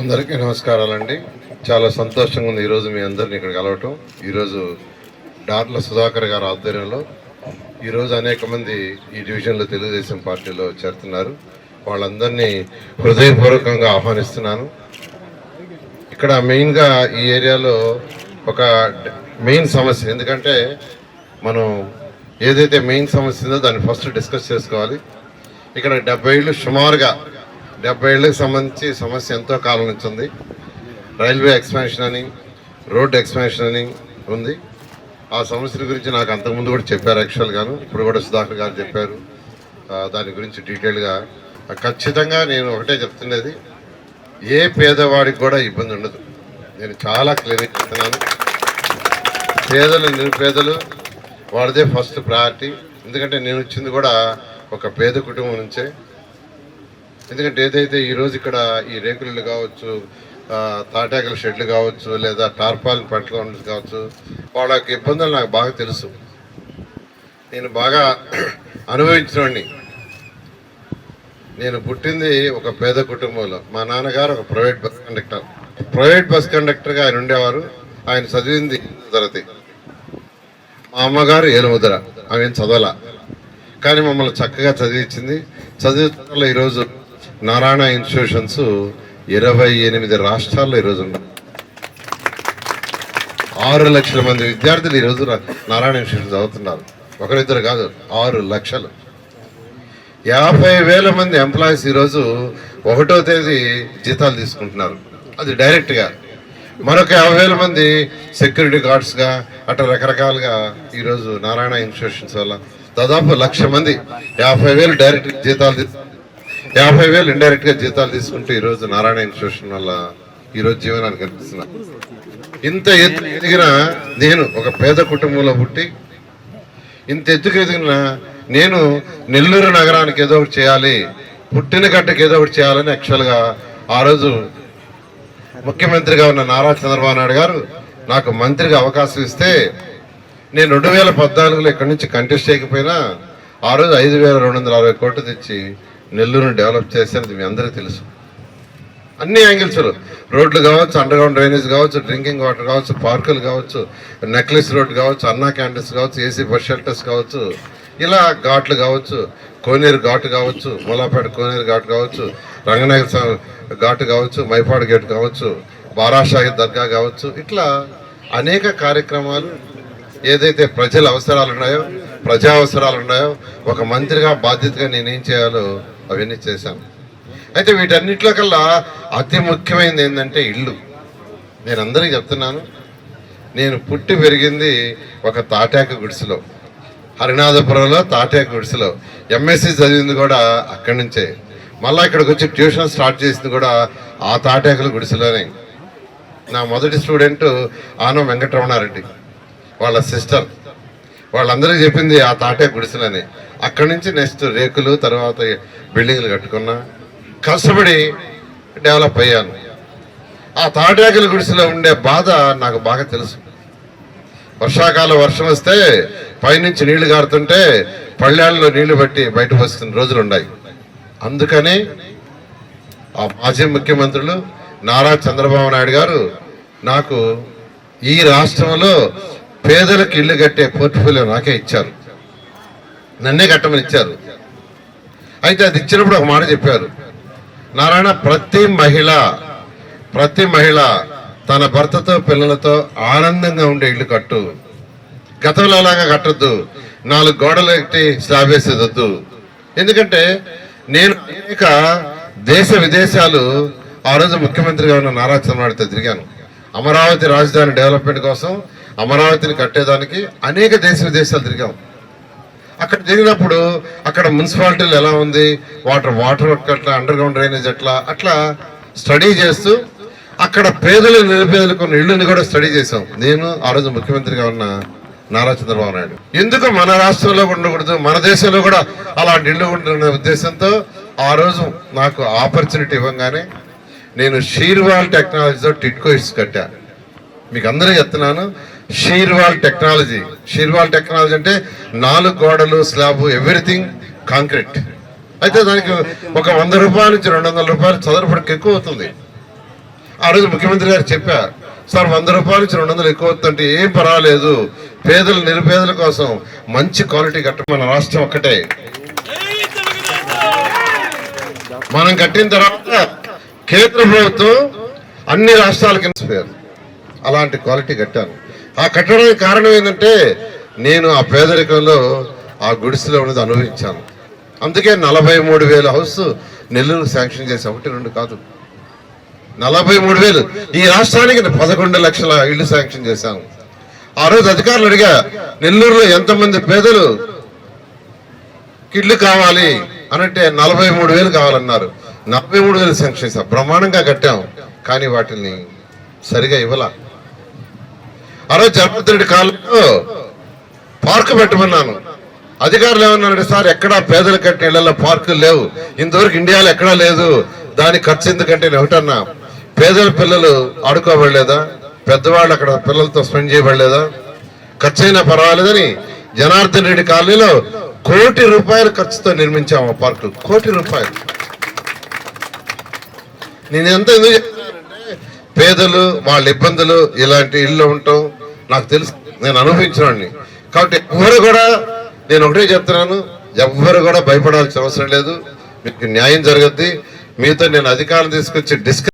అందరికీ నమస్కారాలండి. చాలా సంతోషంగా ఉంది ఈరోజు మీ అందరిని ఇక్కడ కలవటం. ఈరోజు డాట్ల సుధాకర్ గారి ఆధ్వర్యంలో ఈరోజు అనేక మంది ఈ డివిజన్లో తెలుగుదేశం పార్టీలో చేరుతున్నారు. వాళ్ళందరినీ హృదయపూర్వకంగా ఆహ్వానిస్తున్నాను. ఇక్కడ మెయిన్గా ఈ ఏరియాలో ఒక మెయిన్ సమస్య ఎందుకంటే మనం ఏదైతే మెయిన్ సమస్య ఉందో దాన్ని ఫస్ట్ డిస్కస్ చేసుకోవాలి. ఇక్కడ డెబ్బై ఏళ్ళు సుమారుగా డెబ్బై ఏళ్ళకి సంబంధించి సమస్య ఎంతో కాలం నుంచి ఉంది. రైల్వే ఎక్స్పాన్షన్ అని రోడ్ ఎక్స్పాన్షన్ అని ఉంది. ఆ సమస్యల గురించి నాకు అంతకుముందు కూడా చెప్పారు యాక్చువల్గాను ఇప్పుడు కూడా సుధాకర్ గారు చెప్పారు. దాని గురించి డీటెయిల్గా. ఖచ్చితంగా నేను ఒకటే చెప్తున్నది. ఏ పేదవాడికి కూడా ఇబ్బంది ఉండదు. నేను చాలా క్లియర్గా చెప్తున్నాను. పేదలు నిరుపేదలు వాడిదే ఫస్ట్ ప్రయారిటీ. ఎందుకంటే నేను వచ్చింది కూడా ఒక పేద కుటుంబం నుంచే. ఎందుకంటే ఏదైతే ఈరోజు ఇక్కడ ఈ రేకులు కావచ్చు ఆ, తాటాకుల షెడ్లు కావచ్చు లేదా టార్పాల్ పట్టుకోవడం ఉండదు కావచ్చు వాళ్ళకి ఇబ్బందులు నాకు బాగా తెలుసు. నేను బాగా అనుభవించినవాడిని నేను పుట్టింది ఒక పేద కుటుంబంలో. మా నాన్నగారు ఒక private bus conductor. Private bus కండక్టర్గా ఆయన ఉండేవారు. ఆయన చదివింది తరగతి. మా అమ్మగారు ఏలుముద్ర. ఆమె ఏం చదవాల. కానీ మమ్మల్ని చక్కగా చదివించింది. చదివిన ఈరోజు నారాయణ ఇన్స్టిట్యూషన్స్ ఇరవై ఎనిమిది రాష్ట్రాల్లో ఈరోజు ఉన్నాయి. ఆరు లక్షల మంది విద్యార్థులు ఈరోజు నారాయణ ఇన్స్టిట్యూషన్ చదువుతున్నారు. ఒకరిద్దరు కాదు ఆరు లక్షలు. యాభై వేల మంది ఎంప్లాయీస్ ఈరోజు ఒకటో తేదీ జీతాలు తీసుకుంటున్నారు. అది డైరెక్ట్గా. మరొక యాభై వేల మంది సెక్యూరిటీ గార్డ్స్గా అట్లా రకరకాలుగా ఈరోజు నారాయణ ఇన్స్టిట్యూషన్స్ వల్ల దాదాపు లక్ష మంది యాభై వేలు డైరెక్ట్ జీతాలు యాభై వేలు ఇండైరెక్ట్గా జీతాలు తీసుకుంటే ఈరోజు నారాయణ ఇన్స్టిట్యూషన్ వల్ల ఈరోజు జీవనానికి కనిపిస్తున్నా ఇంత ఎత్తు ఎదిగిన నేను ఒక పేద కుటుంబంలో పుట్టి ఇంత ఎత్తుకు ఎదిగిన నేను నెల్లూరు నగరానికి ఏదో ఒకటి చేయాలి పుట్టిన గడ్డకి ఏదో ఒకటి చేయాలని యాక్చువల్గా ఆ రోజు ముఖ్యమంత్రిగా ఉన్న నారా చంద్రబాబు నాయుడు గారు నాకు మంత్రిగా అవకాశం ఇస్తే నేను రెండు వేల పద్నాలుగులో ఇక్కడి నుంచి కంటెస్ట్ చేయకపోయినా ఆ రోజు ఐదు వేల రెండు వందల అరవై కోట్లు తెచ్చి నెల్లూరుని డెవలప్ చేసేది మీ అందరికీ తెలుసు. అన్ని యాంగిల్స్లో రోడ్లు కావచ్చు అండర్గ్రౌండ్ డ్రైనేజ్ కావచ్చు డ్రింకింగ్ వాటర్ కావచ్చు పార్కులు కావచ్చు నెక్లెస్ రోడ్ కావచ్చు అన్నా క్యాంటీన్స్ కావచ్చు ఏసీ బస్ షెల్టర్స్ కావచ్చు ఇలా ఘాట్లు కావచ్చు కోనేరు ఘాటు కావచ్చు మూలాపేట కోనేరు ఘాటు కావచ్చు రంగనాయక ఘాటు కావచ్చు మైపాడు గేట్ కావచ్చు బారాషాహి దర్గా కావచ్చు ఇట్లా అనేక కార్యక్రమాలు ఏదైతే ప్రజల అవసరాలు ఉన్నాయో ప్రజా అవసరాలు ఉన్నాయో ఒక మంత్రిగా బాధ్యతగా నేనేం చేయాలో అవన్నీ చేశాను అయితే వీటన్నిటిలో కల్లా అతి ముఖ్యమైనది ఏంటంటే ఇల్లు. నేను అందరికీ చెప్తున్నాను నేను పుట్టి పెరిగింది ఒక తాటాక గుడిసెలో. హరినాథపురంలో తాటాక గుడిసెలో. ఎంఎస్సి చదివింది కూడా అక్కడి నుంచే. మళ్ళీ ఇక్కడికి వచ్చి ట్యూషన్ స్టార్ట్ చేసింది కూడా ఆ తాటాకుల గుడిసెలోనే. నా మొదటి స్టూడెంట్ ఆనం వెంకటరమణారెడ్డి వాళ్ళ సిస్టర్. వాళ్ళందరికీ చెప్పింది ఆ తాటే గుడిసెలని. అక్కడి నుంచి నెక్స్ట్ రేకులు తర్వాత బిల్డింగ్లు కట్టుకున్నా కష్టపడి డెవలప్ అయ్యాను. ఆ తాటాకుల గుడిసెలో ఉండే బాధ నాకు బాగా తెలుసు. వర్షాకాలం వర్షం వస్తే పైనుంచి నీళ్ళు కారుతుంటే పళ్ళాళ్ళలో నీళ్ళు పట్టి బయటకు వస్తున్న రోజులు ఉన్నాయి అందుకని ఆ మాజీ ముఖ్యమంత్రులు నారా చంద్రబాబు నాయుడు గారు నాకు ఈ రాష్ట్రంలో పేదలకు ఇల్లు కట్టే పోర్ట్ఫోలియో నాకే ఇచ్చారు. నన్నే కట్టమని ఇచ్చారు. అయితే అది ఇచ్చినప్పుడు ఒక మాట చెప్పారు. నారాయణ ప్రతి మహిళ ప్రతి మహిళ తన భర్తతో పిల్లలతో ఆనందంగా ఉండే ఇల్లు కట్టు. గతంలో అలాగా కట్టొద్దు. నాలుగు గోడలు ఎట్టి స్లాబ్ వద్దు ఎందుకంటే నేను అనేక దేశ విదేశాలు ఆ రోజు ముఖ్యమంత్రిగా ఉన్న నారా చంద్రబాబుతో తిరిగాను. అమరావతి రాజధాని డెవలప్మెంట్ కోసం అమరావతిని కట్టేదానికి అనేక దేశ విదేశాలు తిరిగాం. అక్కడ తిరిగినప్పుడు అక్కడ మున్సిపాలిటీలు ఎలా ఉంది? వాటర్ వాటర్ ఎట్లా? అండర్ గ్రౌండ్ డ్రైనేజ్ ఎట్లా? అట్లా స్టడీ చేస్తూ అక్కడ పేదలు నిరుపేదలకు ఉన్న ఇళ్ళని కూడా స్టడీ చేశాం. నేను ఆ రోజు ముఖ్యమంత్రిగా ఉన్న నారా చంద్రబాబు నాయుడు. ఎందుకు మన రాష్ట్రంలో ఉండకూడదు? మన దేశంలో కూడా అలాంటి ఇళ్ళు ఉంటున్న ఉద్దేశంతో ఆ రోజు నాకు ఆపర్చునిటీ ఇవ్వగానే నేను షీర్వాల్ టెక్నాలజీతో టిట్కో ఇట్స్ కట్టా. మీకు అందరూ చెప్తున్నాను షీర్వాల్ టెక్నాలజీ. షీర్వాల్ టెక్నాలజీ అంటే నాలుగు గోడలు స్లాబ్ ఎవ్రీథింగ్ కాంక్రీట్. అయితే దానికి ఒక వంద రూపాయల నుంచి రెండు వందల రూపాయలు చదరపడికి ఎక్కువ అవుతుంది. ఆ రోజు ముఖ్యమంత్రి గారు చెప్పారు సార్ వంద రూపాయల నుంచి రెండు వందలు ఎక్కువ అవుతుందంటే ఏం పర్వాలేదు. పేదల నిరుపేదల కోసం మంచి క్వాలిటీ కట్ట మన రాష్ట్రం ఒక్కటే. మనం కట్టిన తర్వాత కేంద్ర ప్రభుత్వం అన్ని రాష్ట్రాలకి అలాంటి క్వాలిటీ కట్టాను ఆ కట్టడానికి కారణం ఏంటంటే నేను ఆ పేదరికంలో ఆ గుడిసెలో ఉన్నది అనుభవించాను. అందుకే నలభై మూడు వేల హౌస్ నెల్లూరు శాంక్షన్ చేసి ఒకటి రెండు కాదు. నలభై మూడు వేలు. ఈ రాష్ట్రానికి పదకొండు లక్షల ఇల్లు శాంక్షన్ చేశాను. ఆ రోజు అధికారులు అడిగా నెల్లూరులో ఎంతమంది పేదలు ఇళ్ళు కావాలి? అనంటే నలభై మూడు వేలు కావాలన్నారు. నలభై మూడు వేలు శాంక్షన్ చేశాం. బ్రహ్మాండంగా కట్టాం. కానీ వాటిని సరిగా ఇవ్వాల. ఆ రోజు జగన్మోహన్ కాలంలో పార్కు పెట్టమన్నాను. అధికారులు ఏమన్నారంటే సార్ ఎక్కడా పేదలు కట్టిన ఇళ్ళలో పార్కులు లేవు. ఇంతవరకు ఇండియాలో ఎక్కడా లేదు. దాని ఖర్చు ఎందుకంటే నేను ఒకటన్నా. పేదల పిల్లలు ఆడుకోబడలేదా? పెద్దవాళ్ళు అక్కడ పిల్లలతో స్పెండ్ చేయబడలేదా? ఖర్చు అయినా పర్వాలేదని జనార్దన్ రెడ్డి కాలనీలో కోటి రూపాయల ఖర్చుతో నిర్మించాము ఆ పార్కు. కోటి రూపాయలు. నేను ఎంత ఎందుకు పేదలు వాళ్ళ ఇబ్బందులు ఇలాంటి ఇల్లు ఉండటం నాకు తెలుసు. నేను అనుభవించినవాడిని కాబట్టి ఎవరు కూడా నేను ఒకటే చెప్తున్నాను ఎవ్వరు కూడా భయపడాల్సిన అవసరం లేదు. మీకు న్యాయం జరగద్ది. మీతో నేను అధికారం తీసుకొచ్చి డిస్కస్